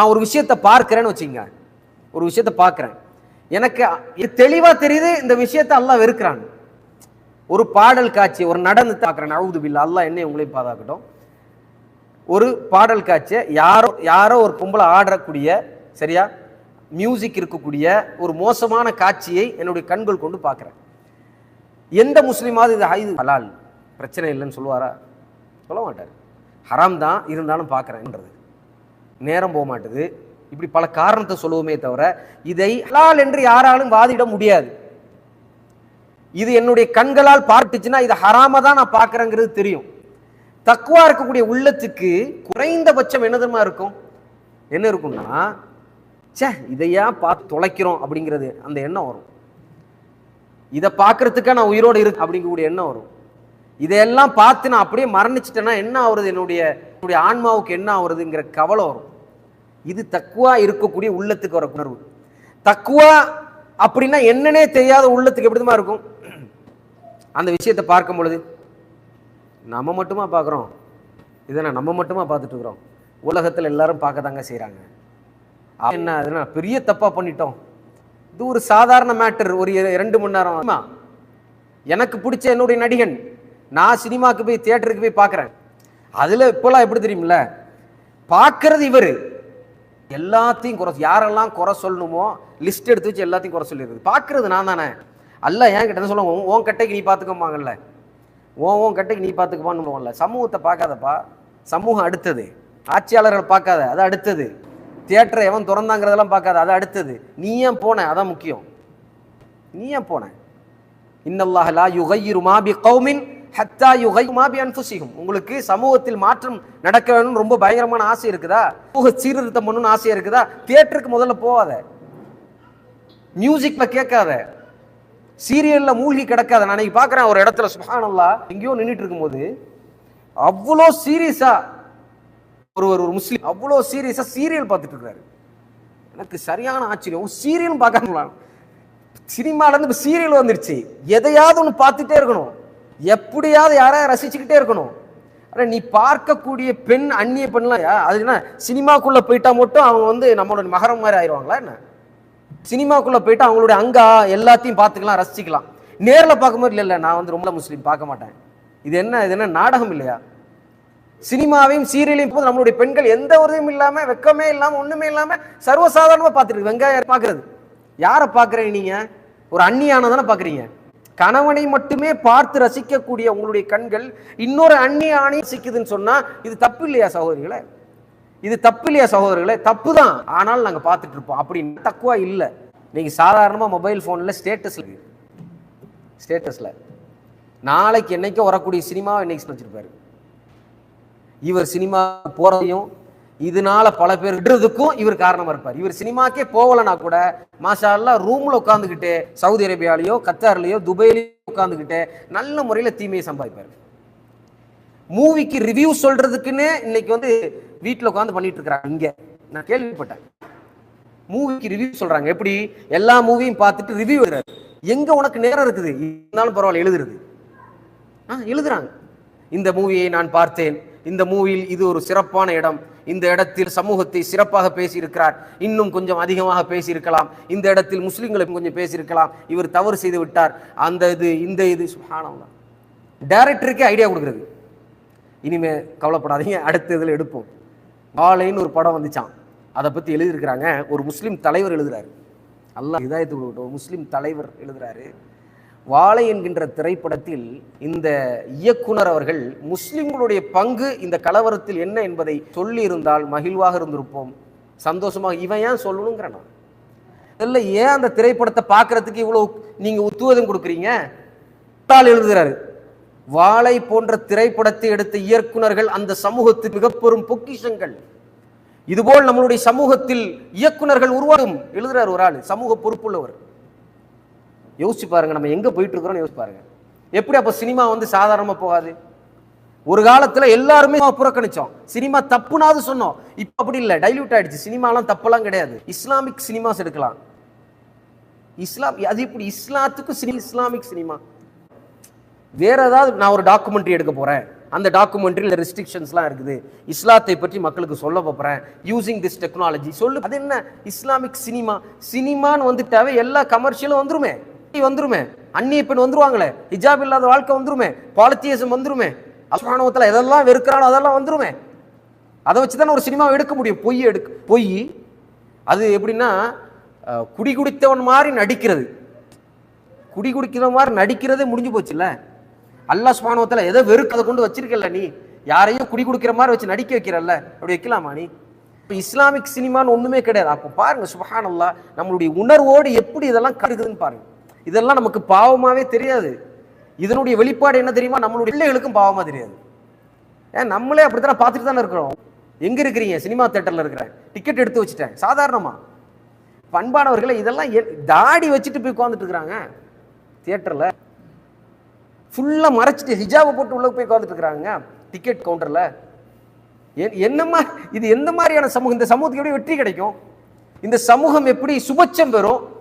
நான் ஒரு விஷயத்தை பார்க்கிறேன்னு வச்சுங்க ஒரு விஷயத்தை பார்க்குறேன். எனக்கு இது தெரியுது இந்த விஷயத்தை அல்லா வெறுக்கிறான். ஒரு பாடல் காட்சி ஒரு நடந்து பார்க்குறேன். அவுது பில்லா அல்லா என்னை உங்களையும் பாதுகாக்கட்டும். ஒரு பாடல் காட்சியை யாரோ யாரோ ஒரு பொம்பளை ஆடக்கூடிய சரியா? மியூசிக் இருக்கக்கூடிய ஒரு மோசமான காட்சியை என்னுடைய கண்கள் கொண்டு பார்க்குறேன். எந்த முஸ்லீமாவது இது இது ஹலால் பிரச்சனை இல்லைன்னு சொல்லுவாரா? சொல்ல மாட்டார். ஹராம் தான் இருந்தாலும் பார்க்குறேன்ன்றது நேரம் போக மாட்டுது. இப்படி பல காரணத்தை சொல்லுவோமே தவிர இதை ஹலால் என்று யாராலும் வாதிட முடியாது. இது என்னுடைய கண்களால் பார்த்துச்சுன்னா இது ஹராம தான் நான் பார்க்குறேங்கிறது தெரியும். தக்குவா இருக்கக்கூடிய உள்ளத்துக்கு குறைந்தபட்சம் என்னதுமா இருக்கும்? என்ன இருக்கும்னா ச்சே இதையா பார்த்து தொலைக்கிறோம் அப்படிங்கிறது அந்த எண்ணம் வரும். இதை பார்க்கறதுக்கா நான் உயிரோடு இருக்கு அப்படிங்கக்கூடிய எண்ணம் வரும். இதையெல்லாம் பார்த்து நான் அப்படியே மரணிச்சிட்டேன்னா என்ன ஆகுறது என்னுடைய என்னுடைய ஆன்மாவுக்கு என்ன ஆகுறதுங்கிற கவலை வரும். இது தக்குவா இருக்கக்கூடிய உள்ளத்துக்கு வர உணர்வு. தக்குவா அப்படின்னா என்னன்னே தெரியாத உள்ளத்துக்கு எப்படிமா இருக்கும்? அந்த விஷயத்தை பார்க்கும் பொழுது நம்ம மட்டுமா பார்க்குறோம்? இதனை நம்ம மட்டுமா பார்த்துட்டு இருக்கிறோம்? உலகத்தில் எல்லாரும் பார்க்க தாங்க செய்கிறாங்க என்ன அதுனா பெரிய தப்பாக பண்ணிட்டோம். இது ஒரு சாதாரண மேட்டர் ஒரு ரெண்டு மணி நேரம். எனக்கு பிடிச்ச என்னுடைய நடிகன் நான் சினிமாவுக்கு போய் தியேட்டருக்கு போய் பார்க்குறேன். அதில் இப்போலாம் எப்படி தெரியுமில்ல? பார்க்கறது இவர். எல்லாத்தையும் குறை யாரெல்லாம் குறை சொல்லணுமோ லிஸ்ட் எடுத்து வச்சு எல்லாத்தையும் குறை சொல்லிடுறது. பார்க்கறது நான் தானே. அல்ல ஏன் கிட்ட சொல்லுவோம் சொல்லுவாங்க உன் கட்டைக்கு நீ பார்த்துக்கோமாங்கல்ல ஓன் ஓன் கட்டைக்கு நீ பார்த்துக்குவான்னு சமூகத்தை பார்க்காதப்பா. சமூகம் அடுத்தது. ஆட்சியாளர்கள் பார்க்காத அது அடுத்தது. தியேட்டரை எவன் திறந்தாங்கிறதெல்லாம் பார்க்காத அது அடுத்தது. நீ ஏன் போன? அதான் முக்கியம். நீ ஏன் போன? இன்னல்லாஹலா லா பி மாபி கௌமின் ஹத்தா யுகை மாபி அன்புசிகும் உங்களுக்கு சமூகத்தில் மாற்றம் நடக்க வேணும்னு ரொம்ப பயங்கரமான ஆசை இருக்குதா? சமூக சீர்திருத்தம் பண்ணணும்னு ஆசையா இருக்குதா? தியேட்டருக்கு முதல்ல போகாத. மியூசிக்ல கேட்காத. சீரியல்ல மூழ்கி கிடக்காத. நான் இன்னைக்கு பார்க்குறேன் ஒரு இடத்துல சுப்ஹானல்லாஹ் எங்கேயோ நின்றுட்டு இருக்கும்போது அவ்வளோ சீரியஸா ஒருவர் ஒரு முஸ்லீம் அவ்வளோ சீரியஸா சீரியல் பார்த்துட்டு இருக்காரு. எனக்கு சரியான ஆச்சரியம். சீரியலும் பார்க்கலாம் சினிமால இருந்து இப்போ சீரியல் வந்துருச்சு. எதையாவது ஒன்று பார்த்துட்டே இருக்கணும். எப்படியாவது யாரையும் ரசிச்சுக்கிட்டே இருக்கணும். ஆனால் நீ பார்க்கக்கூடிய பெண் அந்நிய பெண்லாம் யா- அது என்ன சினிமாக்குள்ளே போயிட்டா மட்டும் அவங்க வந்து நம்மளோட மகரம் மாதிரி ஆயிடுவாங்களா என்ன? சினிமாக்குள்ளே போயிட்டு அவங்களுடைய அங்கா எல்லாத்தையும் பார்த்துக்கலாம் ரசிச்சுக்கலாம். நேரில் பார்க்கும்போது இல்லை இல்லை நான் வந்து ரொம்ப முஸ்லீம் பார்க்க மாட்டேன். இது என்ன இது என்ன நாடகம் இல்லையா? சினிமாவையும் சீரியலையும் போது நம்மளுடைய பெண்கள் எந்த உதவியும் இல்லாமல் வெக்கமே இல்லாமல் ஒன்றுமே இல்லாமல் சர்வசாதாரணமாக பார்த்துருக்கு வெங்காயம் பார்க்கறது? யாரை பார்க்குறீங்க நீங்கள் ஒரு அந்நியான தானே கணவனை மட்டுமே பார்த்து ரசிக்கக்கூடிய உங்களுடைய கண்கள் இன்னொரு அந்நிய ஆணையை ரசிக்குதுன்னு சொன்னா இது தப்பு இல்லையா சகோதரிகளே? இது தப்பு இல்லையா சகோதரர்களே தப்பு தான். ஆனால் நாங்கள் பார்த்துட்டு இருப்போம். அப்படின்னு தக்குவா இல்லை. நீங்கள் சாதாரணமாக மொபைல் ஃபோனில் ஸ்டேட்டஸில் ஸ்டேட்டஸில் நாளைக்கு என்னைக்கோ வரக்கூடிய சினிமாவை இன்னைக்கு வச்சிருப்பாரு இவர் சினிமா போறதையும் இதனால பல பேர் விடுறதுக்கும் இவர் காரணமா இருப்பார். இவர் சினிமாக்கே போகலனா கூட மாஷா அல்லா ரூம்ல உட்காந்துக்கிட்டு சவுதி அரேபியாலேயோ கத்தார்லயோ துபைலயோ உட்காந்துக்கிட்டு நல்ல முறையில தீமையை சம்பாதிப்பார். மூவிக்கு ரிவ்யூ சொல்றதுக்குன்னே இன்னைக்கு வந்து வீட்டில் உட்காந்து பண்ணிட்டு இருக்கிறாங்க. இங்க நான் கேள்விப்பட்டேன். மூவிக்கு ரிவ்யூ சொல்றாங்க. எப்படி? எல்லா மூவியும் பார்த்துட்டு ரிவ்யூ எழுதுறாரு. எங்க உனக்கு நேரம் இருக்குது? இருந்தாலும் பரவாயில்ல எழுதுறது. ஆ எழுதுறாங்க. இந்த மூவியை நான் பார்த்தேன். இந்த மூவியில் இது ஒரு சிறப்பான இடம். இந்த இடத்தில் சமூகத்தை சிறப்பாக பேசியிருக்கிறார். இன்னும் கொஞ்சம் அதிகமாக பேசியிருக்கலாம். இந்த இடத்தில் முஸ்லீம்களை கொஞ்சம் பேசியிருக்கலாம். இவர் தவறு செய்து விட்டார். அந்த இது இந்த இது சுப்ஹானல்லாஹ் டைரக்டருக்கே ஐடியா கொடுக்குறது. இனிமே கவலைப்படாதீங்க. அடுத்த இதில் எடுப்போம். வாழைன்னு ஒரு படம் வந்துச்சான் அதை பற்றி எழுதியிருக்கிறாங்க. ஒரு முஸ்லீம் தலைவர் எழுதுறாரு. அல்லாஹ் இதாயத்து கொடுக்கட்டும். ஒரு முஸ்லீம் தலைவர் எழுதுறாரு. வாழை என்கின்ற திரைப்படத்தில் இந்த இயக்குனர் அவர்கள் முஸ்லிம்களுடைய பங்கு இந்த கலவரத்தில் என்ன என்பதை சொல்லி இருந்தால் மகிழ்வாக இருந்திருப்போம். சந்தோஷமாக இவன் ஏன் சொல்லணுங்கிற நான் இல்லை ஏன் அந்த திரைப்படத்தை பார்க்கறதுக்கு இவ்வளோ நீங்கள் உத்துவதம் கொடுக்குறீங்க? தாள் எழுதுகிறாரு. வாளை போன்ற திரைப்படத்தை எடுத்த இயக்குனர்கள் அந்த சமூகத்து மிகப்பெரும் பொக்கிஷங்கள். இதுபோல் நம்மளுடைய சமூகத்தில் இயக்குனர்கள் உருவாகும். எழுதுறாரு ஒரு ஆள் சமூக பொறுப்புள்ளவர். யோசிச்சு பாருங்க நம்ம எங்கே போயிட்டு இருக்கிறோம்னு யோசிச்சு பாருங்க. எப்படி அப்போ சினிமா வந்து சாதாரணமாக போகாது? ஒரு காலத்தில் எல்லாருமே புறக்கணிச்சோம். சினிமா தப்புனாவது சொன்னோம். இப்போ அப்படி இல்லை டைல்யூட் ஆயிடுச்சு. சினிமாலாம் தப்பெல்லாம் கிடையாது. இஸ்லாமிக் சினிமாஸ் எடுக்கலாம். இஸ்லாம் அது இப்படி இஸ்லாத்துக்கும் சினி இஸ்லாமிக் சினிமா. வேற ஏதாவது நான் ஒரு டாக்குமெண்ட்ரி எடுக்க போகிறேன் அந்த டாக்குமெண்ட்ரியில் ரெஸ்ட்ரிக்ஷன்ஸ்லாம் இருக்குது. இஸ்லாத்தை பற்றி மக்களுக்கு சொல்ல போகிறேன் யூசிங் திஸ் டெக்னாலஜி சொல்லு அது என்ன? Islamic cinema. சினிமான்னு வந்துட்டாவே எல்லா கமர்ஷியலும் வந்துருமே. வந்துருமே. அந்நிய பெண் வந்துருவாங்களே. ஹிஜாப் இல்லாத வாழ்க்கை வந்துருமே. பாலித்தியசம் வந்துருமே. அஸ்மானவத்தில் எதெல்லாம் வெறுக்கிறானோ அதெல்லாம் வந்துருமே. அதை வச்சு தானே ஒரு சினிமாவை எடுக்க முடியும். பொய் எடுக்க பொய். அது எப்படின்னா குடி குடித்தவன் மாதிரி நடிக்கிறது. குடி குடிக்கிறவன் மாதிரி நடிக்கிறதே முடிஞ்சு போச்சுல்ல. அல்லாஹ் சுமானவத்தில் எதை வெறுக்கதை கொண்டு வச்சிருக்கல நீ? யாரையும் குடி குடிக்கிற மாதிரி வச்சு நடிக்க வைக்கிறல்ல. அப்படி வைக்கலாமா நீ? இப்போ இஸ்லாமிக் சினிமான்னு ஒண்ணுமே கிடையாது. அப்போ பாருங்க சுபஹானல்லா நம்மளுடைய உணர்வோடு எப்படி இதெல்லாம் கருகுதுன்னு பாருங்க. இதெல்லாம் நமக்கு பாவமாகவே தெரியாது. இதனுடைய வெளிப்பாடு என்ன தெரியுமா? நம்மளுடைய பிள்ளைகளுக்கும் பாவமாக தெரியாது. ஏன்? நம்மளே அப்படித்தான் பார்த்துட்டு தானே இருக்கிறோம். எங்க இருக்கிறீங்க? சினிமா தேட்டரில் இருக்கிறேன் டிக்கெட் எடுத்து வச்சுட்டேன். சாதாரணமாக பண்பானவர்களை இதெல்லாம் தாடி வச்சுட்டு போய் உட்காந்துட்டு இருக்கிறாங்க. தியேட்டர்ல. ஃபுல்லாக மறைச்சிட்டு ஹிஜாவை போட்டு உள்ளே போய் உட்காந்துட்டு இருக்கிறாங்க. டிக்கெட் கவுண்டரில் எ- என்னமா இது எந்த மாதிரியான சமூகம்? இந்த சமூகத்துக்கு எப்படி வெற்றி கிடைக்கும்? இந்த சமூகம் எப்படி சுபட்சம் பெறும்?